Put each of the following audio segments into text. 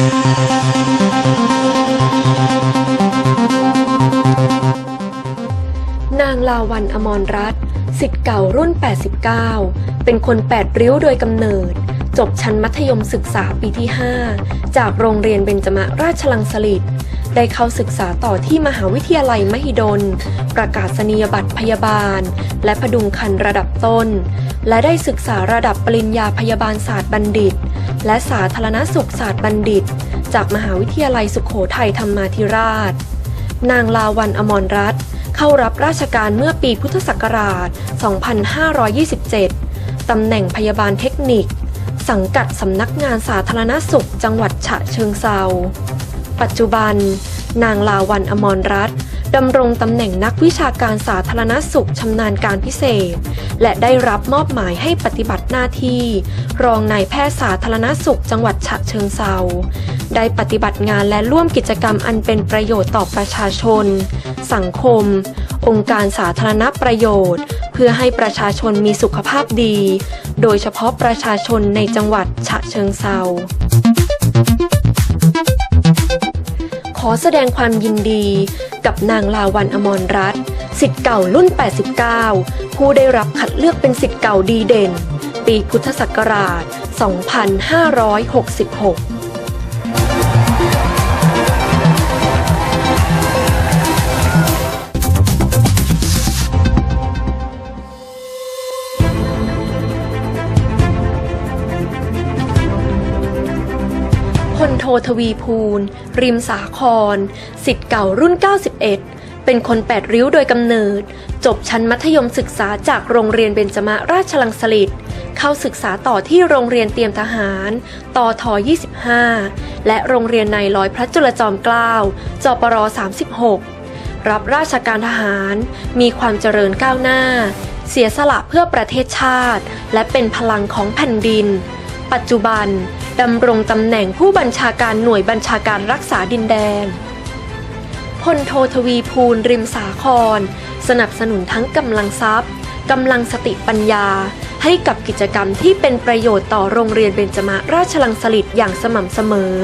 นางลาวันอมรรัตน์สิทธิ์เก่ารุ่น 89 เป็นคนแปดริ้วโดยกำเนิด จบชั้นมัธยมศึกษาปีที่ 5 จากโรงเรียนเบญจมราชลังสลิด ได้เข้าศึกษาต่อที่มหาวิทยาลัยมหิดล ประกาศนียบัตรพยาบาล และพดุงคันระดับต้น และได้ศึกษาระดับปริญญาพยาบาลศาสตร์บัณฑิต และสาธารณสุขศาสตร์บัณฑิต จากมหาวิทยาลัยสุขโขทัยธรรมาธิราช นางลาวันอมรรัตน์เข้ารับราชการเมื่อปีพุทธศักราช 2527 ตำแหน่งพยาบาลเทคนิค สังกัดสำนักงานสาธารณสุขจังหวัดฉะเชิงเซาปัจจุบัน นางลาวันอมรรัตน์ดำรงตำแหน่งนักวิชาการสาธารณสุขชำนาญการพิเศษ และได้รับมอบหมายให้ปฏิบัติหน้าที่ รองนายแพทย์สาธารณสุขจังหวัดฉะเชิงเซาได้ปฏิบัติงานและร่วมกิจกรรมอันเป็นประโยชน์ต่อประชาชน สังคม องค์การสาธารณประโยชน์ เพื่อให้ประชาชนมีสุขภาพดี โดยเฉพาะประชาชนในจังหวัดฉะเชิงเซา ขอแสดงความยินดีกับนางลาวันอมรรัตน์สิทธิ์เก่ารุ่น 89 ผู้ได้รับคัดเลือกเป็นสิทธิ์เก่าดีเด่น ปีพุทธศักราช 2566 ททวีภูล ริมสาคร สิทธิ์เก่ารุ่น 91 เป็นคนแปดริ้วโดยกำเนิด จบชั้นมัธยมศึกษาจากโรงเรียนเบญจมราชลังสฤษฎ์เข้าศึกษาต่อที่โรงเรียนเตรียมทหารตท25 และโรงเรียนในร้อยพระจุลจอมเกล้าจปร36 รับราชการทหาร มีความเจริญก้าวหน้า เสียสละเพื่อประเทศชาติ และเป็นพลังของแผ่นดิน ปัจจุบัน ดำรงตำแหน่งผู้บัญชาการหน่วยบัญชาการรักษาดินแดนพลโททวีภูลริมสาคร สนับสนุนทั้งกำลังทรัพย์กำลังสติปัญญา ให้กับกิจกรรมที่เป็นประโยชน์ต่อโรงเรียนเบญจมาราชลังสฤษฎ์อย่างสม่ำเสมอ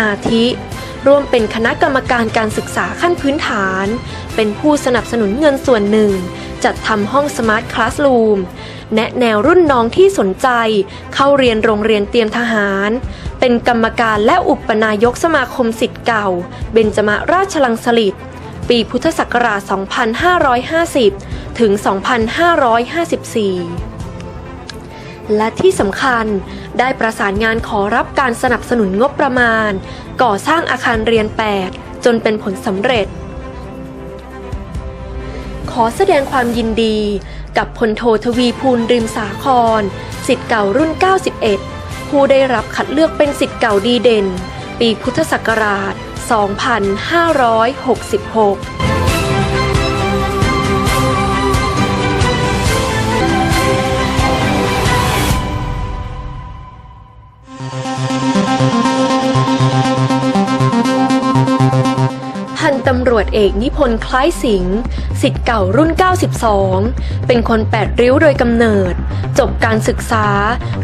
อาทิ ร่วมเป็นคณะกรรมการการศึกษาขั้นพื้นฐาน เป็นผู้สนับสนุนเงินส่วนหนึ่ง จัดทำห้องสมาร์ทคลาส o ูมแนะแนวรุ่นน้องที่สนใจ เข้าเรียนโรงเรียนเตรียมทหาร เป็นกรรมการและอุปนายกสมาคมสิทธิ์เก่า เบญจมาราชลังสฤษฎ์ปีพุทธศักราช 2550 ถึง 2554และที่สำคัญได้ประสานงานขอรับการสนับสนุนงบประมาณ ก่อสร้างอาคารเรียน 8 จนเป็นผลสำเร็จ ขอแสดงความยินดี กับพลโททวีภูลริมสาครสิทธิ์เก่ารุ่น 91 ผู้ได้รับคัดเลือกเป็นสิทธิ์เก่าดีเด่น ปีพุทธศักราช 2566 วจเอกนิพนธ์คล้ายสิงห์สิทธิ์เก่ารุ่น 92 เป็นคนแปดริ้วโดยกำเนิด จบการศึกษา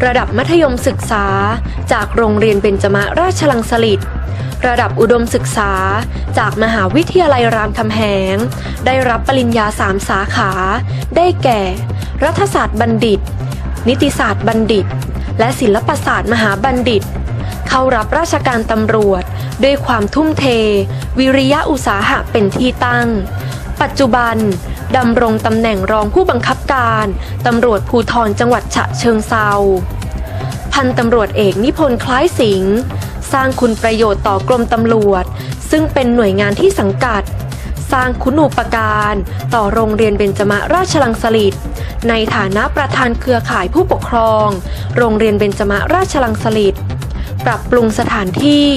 ระดับมัธยมศึกษา จากโรงเรียนเบญจมาราชลังสฤษฎ์ระดับอุดมศึกษา จากมหาวิทยาลัยรามคำแหง ได้รับปริญญาสามสาขา ได้แก่ รัฐศาสตร์บัณฑิต นิติศาสตร์บัณฑิต และศิลปศาสตร์มหาบัณฑิต เข้ารับราชการตำรวจ ด้วยความทุ่มเท วิริยะอุตสาหะเป็นที่ตั้ง ปัจจุบันดำรงตำแหน่งรองผู้บังคับการตำรวจภูธรจังหวัดฉะเชิงเซาพันตำรวจเอกนิพนธ์คล้ายสิงห์สร้างคุณประโยชน์ต่อกรมตำรวจ ซึ่งเป็นหน่วยงานที่สังกัด สร้างคุณูปการต่อโรงเรียนเบญจมาราชลังสฤษฎ์ในฐานะประธานเครือข่ายผู้ปกครอง โรงเรียนเบญจมาราชลังสฤษฎ์ ปรับปรุงสถานที่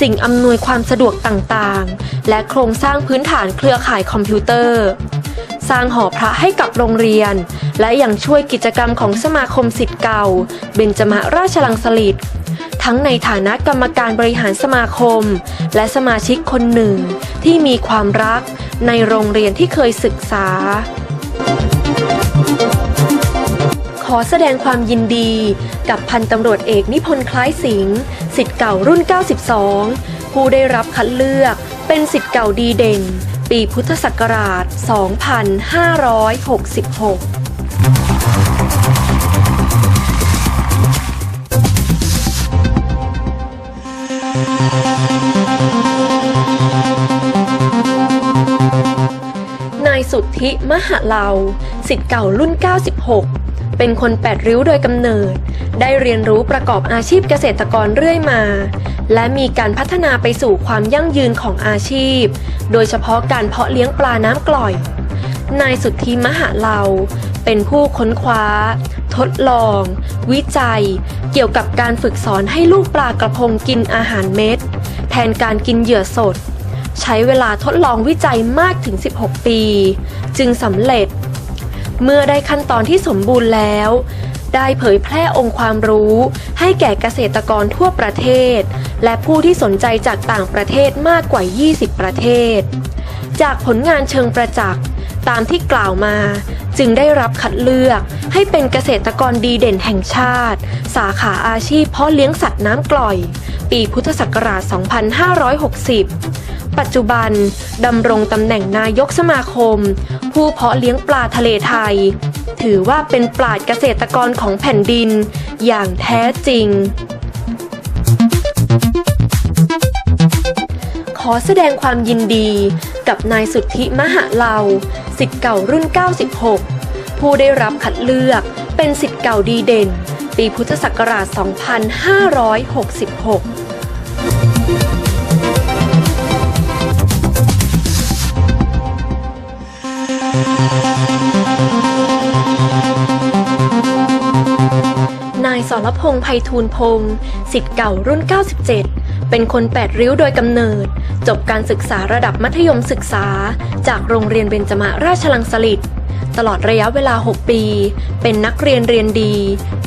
สิ่งอำนวยความสะดวกต่างๆ และโครงสร้างพื้นฐานเครือข่ายคอมพิวเตอร์ สร้างหอพระให้กับโรงเรียน และยังช่วยกิจกรรมของสมาคมสิทธิ์เก่า เบญจมาราชลังสฤษฎ์ทั้งในฐานะกรรมการบริหารสมาคม และสมาชิกคนหนึ่งที่มีความรักในโรงเรียนที่เคยศึกษา ขอแสดงความยินดี กับพันตำรวจเอกนิพนธ์คล้ายสิงห์สิทธิ์เก่ารุ่น 92 ผู้ได้รับคัดเลือกเป็นสิทธิ์เก่าดีเด่น ปีพุทธศักราช 2566นายสุทธิมหาเลาสิทธิ์เก่ารุ่น 96 เป็นคนแปดริ้วโดยกำเนิด ได้เรียนรู้ประกอบอาชีพเกษตรกรเรื่อยมา และมีการพัฒนาไปสู่ความยั่งยืนของอาชีพ โดยเฉพาะการเพาะเลี้ยงปลาน้ำกล่อย นายสุทธิมหาเลาเป็นผู้ค้นคว้า ทดลอง วิจัย เกี่ยวกับการฝึกสอนให้ลูกปลากระพงกินอาหารเม็ด แทนการกินเหยื่อสด ใช้เวลาทดลองวิจัยมากถึง 16 ปี จึงสำเร็จ เมื่อได้ขั้นตอนที่สมบูรณ์แล้ว ได้เผยแพร่องค์ความรู้ให้แก่เกษตรกรทั่วประเทศ และผู้ที่สนใจจากต่างประเทศมากกว่า 20 ประเทศ จากผลงานเชิงประจักษ์ตามที่กล่าวมาจึงได้รับคัดเลือกให้เป็นเกษตรกรดีเด่นแห่งชาติ สาขาอาชีพเพาะเลี้ยงสัตว์น้ำกล่อย ปีพุทธศักราช 2560 ปัจจุบันดำรงตำแหน่งนายกสมาคม ผู้เพาะเลี้ยงปลาทะเลไทย ถือว่าเป็นปราดเกษตรกรของแผ่นดินอย่างแท้จริง ขอแสดงความยินดีกับนายสุทธิมหาเลาสิทธิ์เก่ารุ่น 96 ผู้ได้รับคัดเลือกเป็นสิทธิ์เก่าดีเด่น ปีพุทธศักราช 2566 รพงษ์ไพฑูรย์พงศ์สิทธิ์เก่ารุ่น 97 เป็นคนแปดริ้วโดยกำเนิด จบการศึกษาระดับมัธยมศึกษา จากโรงเรียนเบญจมาราชลังสฤษดิ์ตลอดระยะเวลา 6 ปี เป็นนักเรียนเรียนดี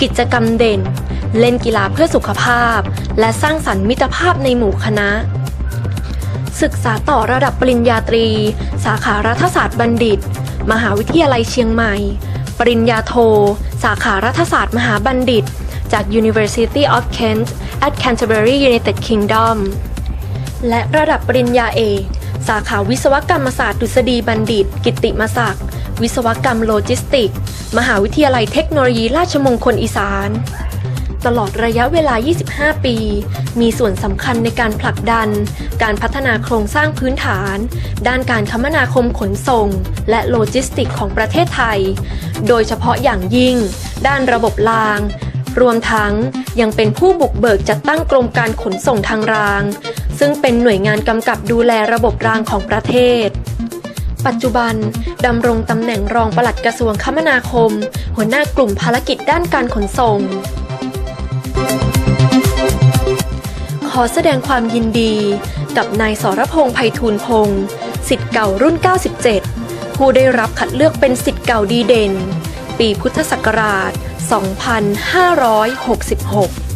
กิจกรรมเด่น เล่นกีฬาเพื่อสุขภาพ และสร้างสรรค์มิตรภาพในหมู่คณะ ศึกษาต่อระดับปริญญาตรี สาขารัฐศาสตร์บัณฑิต มหาวิทยาลัยเชียงใหม่ ปริญญาโท สาขารัฐศาสตร์มหาบัณฑิต จาก University of Kent at Canterbury United Kingdom และระดับปริญญาเอกสาขาวิศวกรรมศาสตร์ดุษฎีบัณฑิต กิตติมศักดิ์วิศวกรรมโลจิสติก มหาวิทยาลัยเทคโนโลยีราชมงคลอีสาน ตลอดระยะเวลา 25 ปี มีส่วนสำคัญในการผลักดัน การพัฒนาโครงสร้างพื้นฐาน ด้านการคมนาคมขนส่ง และโลจิสติกของประเทศไทย โดยเฉพาะอย่างยิ่ง ด้านระบบราง รวมทั้งยังเป็นผู้บุกเบิกจัดตั้งกรมการขนส่งทางราง ซึ่งเป็นหน่วยงานกำกับดูแลระบบรางของประเทศ ปัจจุบันดำรงตำแหน่งรองปลัดกระทรวงคมนาคม หัวหน้ากลุ่มภารกิจด้านการขนส่ง ขอแสดงความยินดีกับนายสรพงษ์ไพฑูรย์พงศ์สิทธิ์เก่ารุ่น 97 ผู้ได้รับคัดเลือกเป็นสิทธิ์เก่าดีเด่น ปีพุทธศักราช 2566